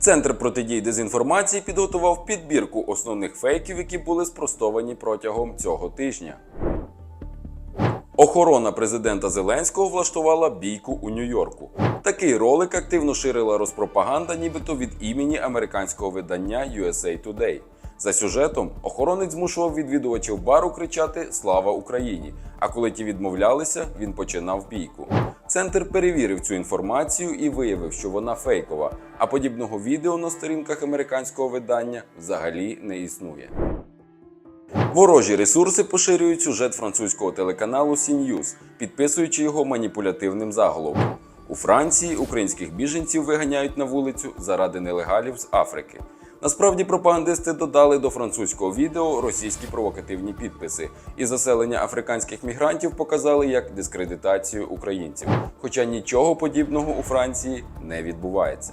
Центр протидії дезінформації підготував підбірку основних фейків, які були спростовані протягом цього тижня. Охорона президента Зеленського влаштувала бійку у Нью-Йорку. Такий ролик активно ширила розпропаганда, нібито від імені американського видання USA Today. За сюжетом охоронець змушував відвідувачів бару кричати Слава Україні! А коли ті відмовлялися, він починав бійку. Центр перевірив цю інформацію і виявив, що вона фейкова, а подібного відео на сторінках американського видання взагалі не існує. Ворожі ресурси поширюють сюжет французького телеканалу CNews, підписуючи його маніпулятивним заголовком. У Франції українських біженців виганяють на вулицю заради нелегалів з Африки. Насправді пропагандисти додали до французького відео російські провокативні підписи, і заселення африканських мігрантів показали як дискредитацію українців. Хоча нічого подібного у Франції не відбувається.